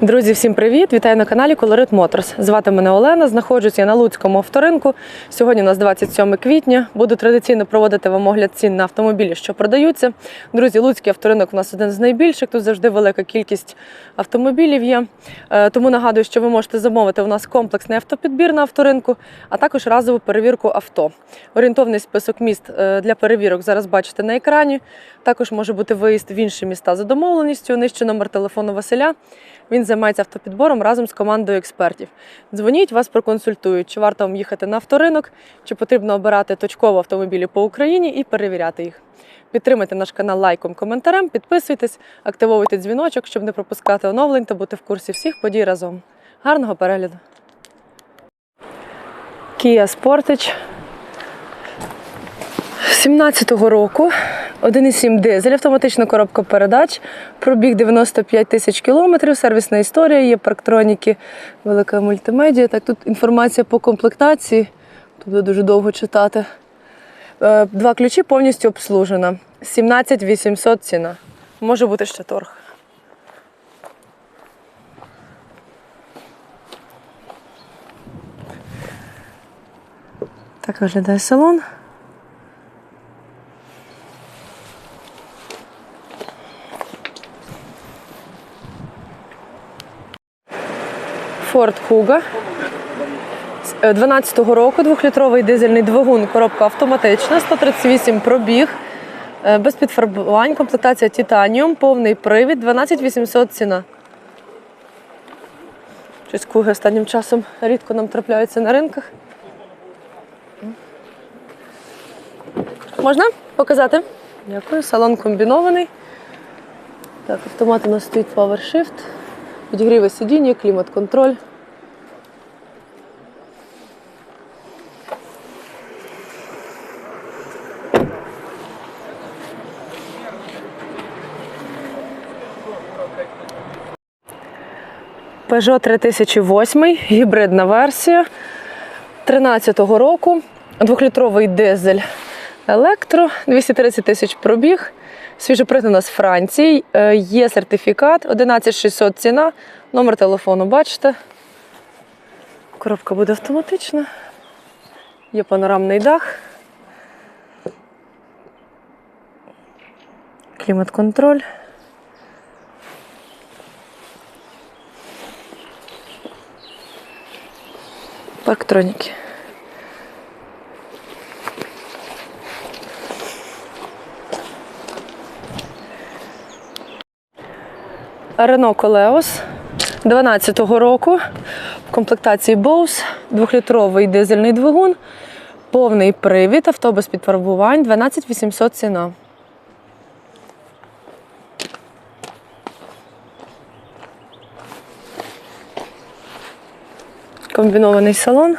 Друзі, всім привіт! Вітаю на каналі Colorit Motors. Звати мене Олена. Знаходжусь я на Луцькому авторинку. Сьогодні у нас 27 квітня. Буду традиційно проводити вам огляд цін на автомобілі, що продаються. Друзі, Луцький авторинок у нас один з найбільших. Тут завжди велика кількість автомобілів є. Е, Тому нагадую, що ви можете замовити у нас комплексний автопідбір на авторинку, а також разову перевірку авто. Орієнтовний список міст е, для перевірок зараз бачите на екрані. Також може бути виїзд в інші міста за домовленістю. Нижче номер телефону Василя. Він займається автопідбором разом з командою експертів. Дзвоніть, вас проконсультують, чи варто вам їхати на авторинок, чи потрібно обирати точково автомобілі по Україні і перевіряти їх. Підтримайте наш канал лайком, коментарем, підписуйтесь, активовуйте дзвіночок, щоб не пропускати оновлень та бути в курсі всіх подій разом. Гарного перегляду! Kia Sportage 17-го року 1,7 дизель, автоматична коробка передач, пробіг 95 тисяч кілометрів, сервісна історія, є парктроніки, велика мультимедіа. Так, тут інформація по комплектації, тут буде дуже довго читати. Е, Два ключі повністю обслужена. 17 800 ціна. Може бути ще торг. Так виглядає салон. Ford Kuga. 12-го року двохлітровий дизельний двигун, коробка автоматична, 138 пробіг, е, без підфарбувань, комплектація Титаніум, повний привід, 12 800 ціна. Щось куги останнім часом рідко нам трапляються на ринках. Можна показати? Дякую. Салон комбінований. Так, автомат у нас стоїть PowerShift, підігріве сидіння, клімат-контроль. Peugeot 3008, гібридна версія 13-го року, двохлітровий дизель електро, 230 тисяч пробіг, свіжопригнана з Франції, Е, є сертифікат, 11600 ціна, номер телефону бачите. Коробка буде автоматична, є панорамний дах, клімат-контроль. Парктроніки. Рено Колеос 12-го року в комплектації Bose, двохлітровий дизельний двигун, повний привід, авто без підфарбувань, 12 800 ціна. Комбінований салон.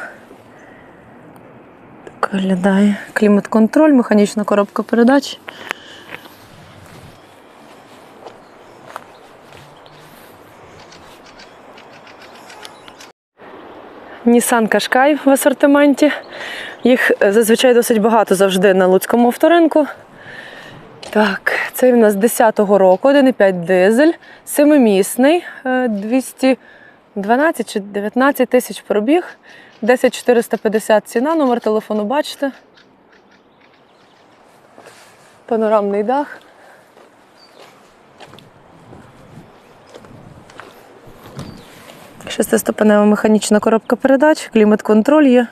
Виглядає клімат-контроль, механічна коробка передач. Nissan Qashqai в асортименті. Їх е, зазвичай досить багато завжди на Луцькому авторинку. Так, це в нас 10-го року, 1,5 дизель, семимісний, е, 212 чи 19 тисяч пробіг, 10 450 ціна, номер телефону бачите. Панорамний дах. Шестиступенева механічна коробка передач, клімат-контроль є.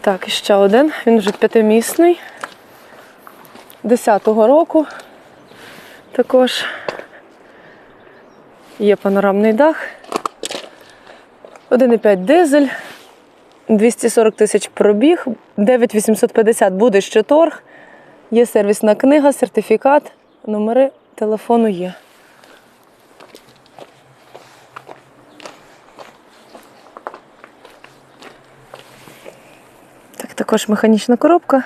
Так, і ще один. Він вже п'ятимісний. 10-го року також. Є панорамний дах. 1,5 дизель, 240 тисяч пробіг, 9850 буде ще торг. Є сервісна книга, сертифікат, номери телефону є. Так, також механічна коробка,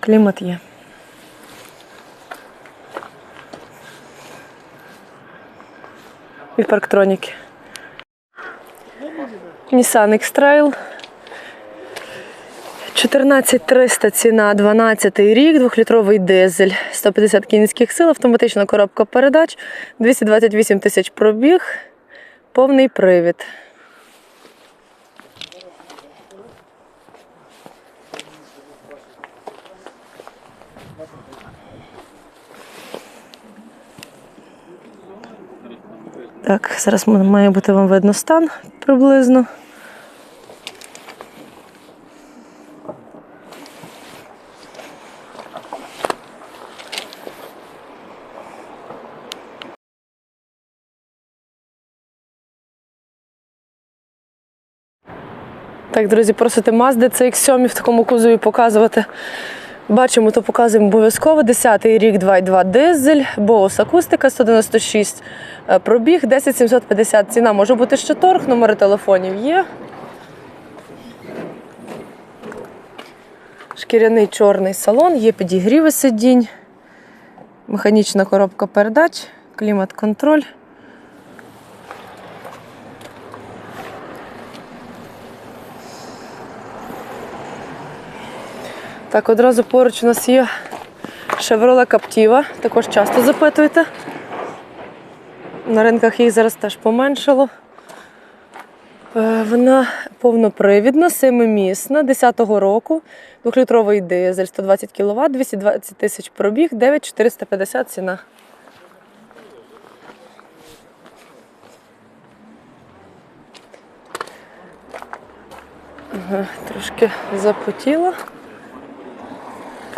клімат є. І парктроніки. Nissan X-Trail 14300 ціна, 12 рік, двохлітровий дизель, 150 кінських сил, автоматична коробка передач, 228 тисяч пробіг, повний привід. Так, зараз має бути вам видно стан приблизно. Так, друзі, просите Mazda CX-7 в такому кузові показувати. Бачимо, то показуємо обов'язково. 10-й рік 2.2 дизель, Bose акустика 196 е, пробіг, 10750 ціна. Може бути ще торг, номери телефонів є. Шкіряний чорний салон, є підігріви сидінь, механічна коробка передач, клімат-контроль. Так, одразу поруч у нас є Chevrolet Captiva, також часто запитуєте. На ринках їх зараз теж поменшало. Е, Вона повнопривідна, семимісна, 10-го року, 2-літровий дизель, 120 кВт, 220 тисяч пробіг, 9450 ціна. Трошки запотіла.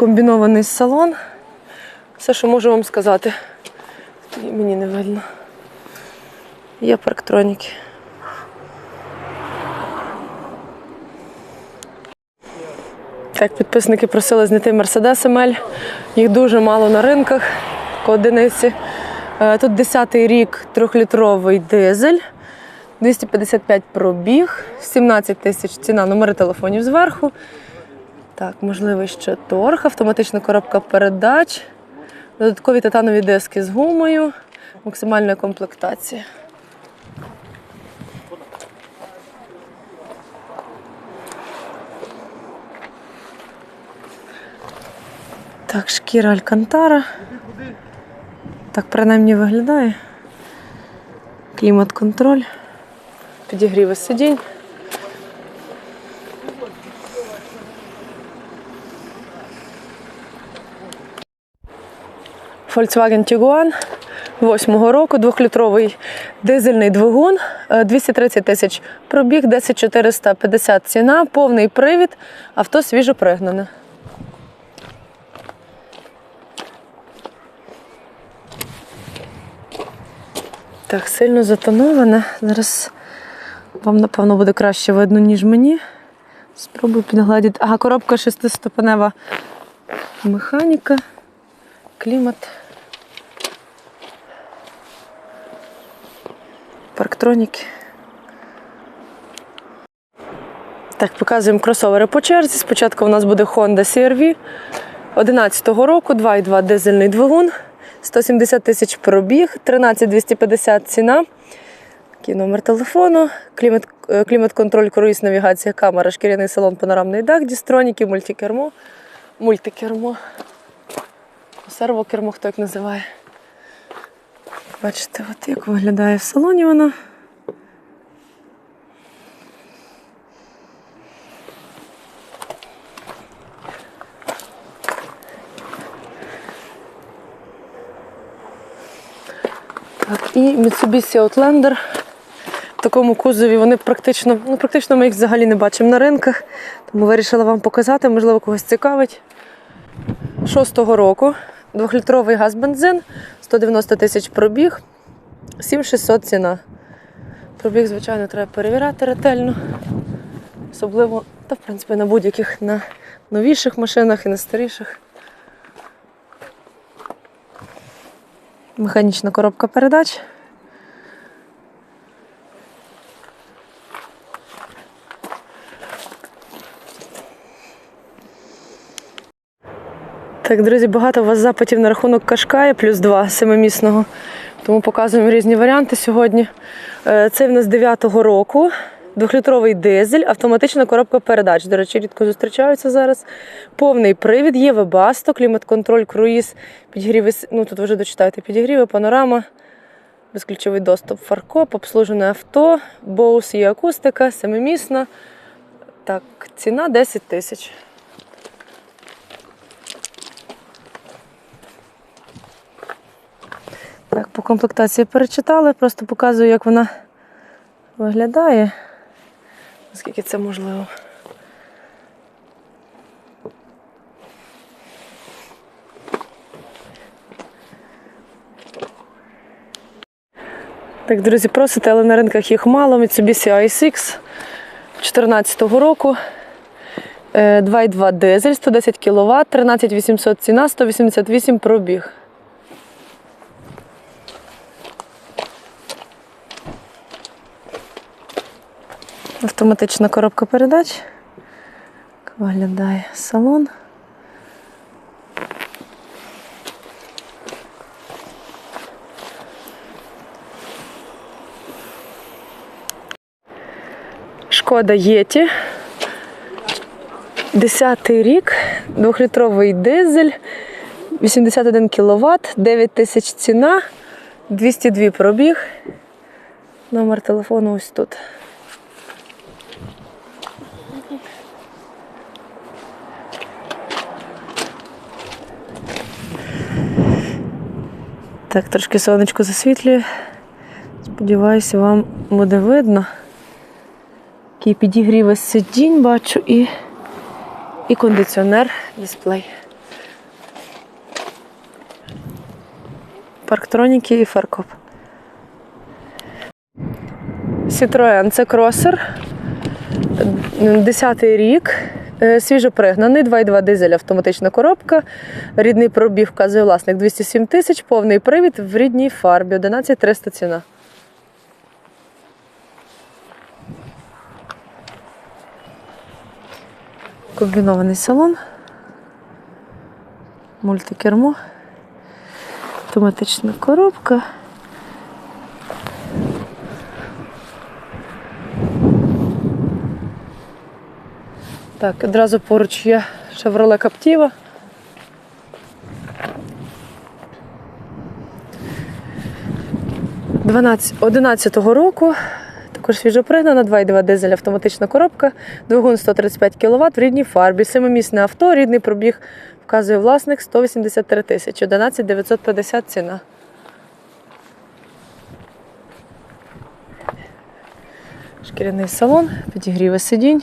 Комбінований салон. Все, що можу вам сказати. І мені не видно. Є парктроніки. Так, підписники просили знайти Mercedes ML. Їх дуже мало на ринках по одиниці. Е, Тут 10-й рік, трьохлітровий дизель, 255 пробіг, 17 тисяч ціна, номери телефонів зверху. Так, можливий ще торг, автоматична коробка передач, додаткові титанові диски з гумою, максимальна комплектація. Так, шкіра Алькантара. Так, принаймні виглядає. Клімат-контроль, підігріви сидінь. Volkswagen Tiguan 8-го року, двохлітровий дизельний двигун, е, 230 тисяч пробіг, 10450 ціна, повний привід, авто свіжо пригнане. Так, сильно затоноване. Зараз вам, напевно, буде краще видно, ніж мені. Спробую підгладити. Ага, коробка шестиступенева механіка, клімат. Парктроніки. Так, показуємо кросовери по черзі. Спочатку у нас буде Honda CR-V 11-го року, 2,2 дизельний двигун, 170 тисяч пробіг, 13250 ціна. Такий номер телефону, е, клімат-контроль, круїз, навігація, камера, шкіряний салон, панорамний дах, дістроніки, мультикермо, мультикермо, сервокермо, хто як називає. Бачите, от як виглядає в салоні воно. Так, і Mitsubishi Outlander. В такому кузові вони практично, ну практично ми їх взагалі не бачимо на ринках, тому вирішила вам показати, можливо, когось цікавить. Шостого року, двохлітровий газ бензин, 190 тисяч пробіг, 7600 ціна. Пробіг, звичайно, треба перевіряти ретельно. Особливо, та в принципі на будь-яких на новіших машинах і на старіших. Механічна коробка передач. Так, друзі, багато у вас запитів на рахунок Кашкая плюс 2 семимісного. Тому показуємо різні варіанти сьогодні. Е, Цей в нас 9-го року. Двохлітровий дизель, автоматична коробка передач. До речі, рідко зустрічаються зараз. Повний привід, є вебасто, клімат-контроль, круїз, підігріви. Ну тут вже дочитаєте підігріви, панорама, безключовий доступ, фаркоп, обслужене авто, боус є акустика, семимісна. Так, ціна 10 тисяч. Так, по комплектації перечитали, просто показую, як вона виглядає. Наскільки це можливо. Так, друзі, просите, але на ринках їх мало. Mitsubishi ASX 2014 року. Е, 2,2 дизель, 110 кВт, 13800 ціна, 188 пробіг. Автоматична коробка передач. Виглядає салон. Шкода Єті. Десятий рік, двохлітровий дизель, 81 кВт, 9 тисяч ціна, 202 пробіг. Номер телефону ось тут. Так, трошки сонечко засвітлює. Сподіваюся, вам буде видно. Який підігрів сидінь бачу і, і кондиціонер дисплей. Парктроніки і фаркоп. Citroen це кросер. 10 рік. Е, Свіжопригнаний, 2,2 дизель, автоматична коробка. Рідний пробіг вказує власник 207 тисяч, повний привід в рідній фарбі, 11 300 ціна. Комбінований салон. Мультикермо. Автоматична коробка. Так, одразу поруч є Chevrolet Captiva. 11-го року. Також свіжопригнана, 2,2 дизель автоматична коробка, двигун 135 кВт в рідній фарбі, семимісне авто, рідний пробіг вказує власник 183 тисячі, 11 950 ціна. Шкіряний салон, підігріви сидінь.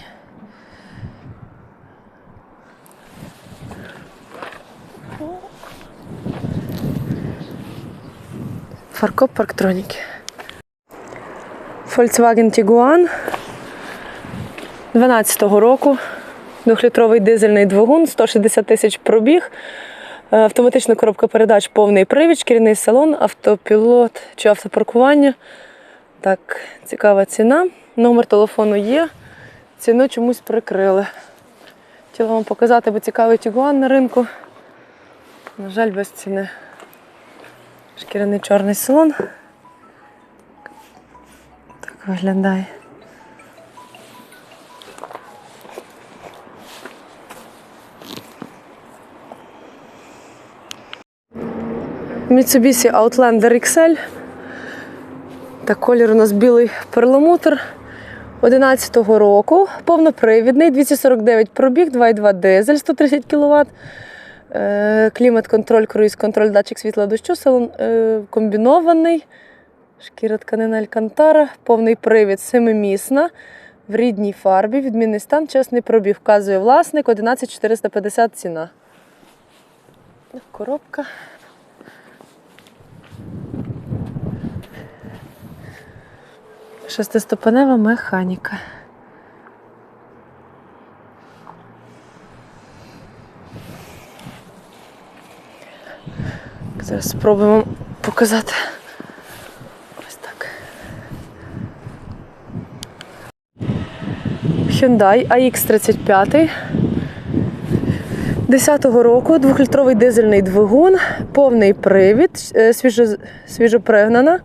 Фаркоп парктроніки. Volkswagen Tiguan 12-го року. Двохлітровий дизельний двигун, 160 тисяч пробіг. Е, Автоматична коробка передач, повний привід, шкіряний салон, автопілот чи автопаркування. Так, цікава ціна. Номер телефону є. Ціну чомусь прикрили. Хотіла вам показати, бо цікавий Тігуан на ринку. На жаль, без ціни. Шкіряний чорний салон. Так виглядає. Mitsubishi Outlander XL. Так, колір у нас білий перламутр 11-го року. Повнопривідний, 249 пробіг, 2,2 дизель, 130 кВт. Клімат-контроль, круїз-контроль, датчик світла дощу, салон е, комбінований. Шкіра тканина Алькантара, повний привід, семимісна, в рідній фарбі, відмінний стан, чесний пробіг. Вказує власник, 11450 ціна. Коробка. Шестиступенева механіка. Зараз спробуємо показати. Ось так. Hyundai AX35 10-го року, 2-літровий дизельний двигун, повний привід, е, свіжо, свіжопригнана,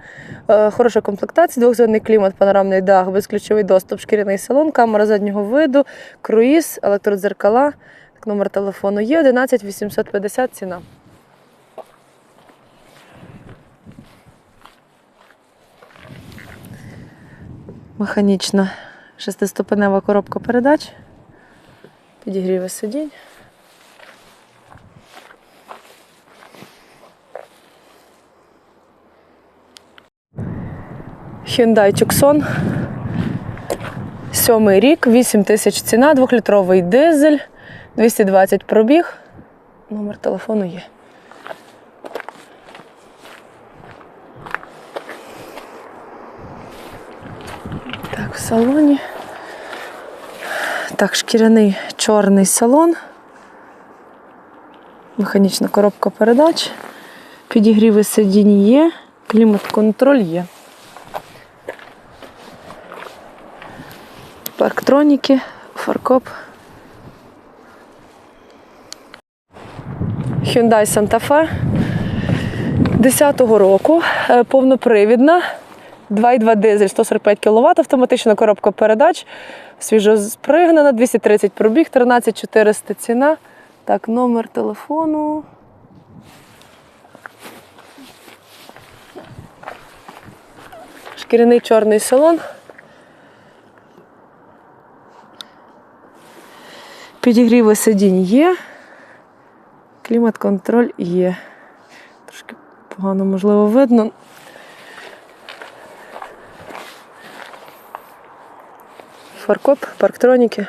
Е, Хороша комплектація, двохзонний клімат, панорамний дах, безключовий доступ, шкіряний салон, камера заднього виду, круїз, електродзеркала. Номер телефону є 11 850 ціна. Механічна шестиступенева коробка передач. Підігріви сидінь. Hyundai Tucson. Сьомий рік, 8 тисяч ціна, двохлітровий дизель, 220 пробіг. Номер телефону є. Салоні. Так, шкіряний чорний салон. Механічна коробка передач. Підігріви сидінь є, клімат-контроль є. Парктроніки, фаркоп. Hyundai Santa Fe 10-го року, е, повнопривідна, 2,2 дизель, 145 кВт, автоматична коробка передач, свіжо спригнана, 230 пробіг, 13 400 ціна. Так, номер телефону. Шкіряний чорний салон. Підігріви сидінь є. Клімат-контроль є. Трошки погано, можливо, видно. Фаркоп, парктроніки.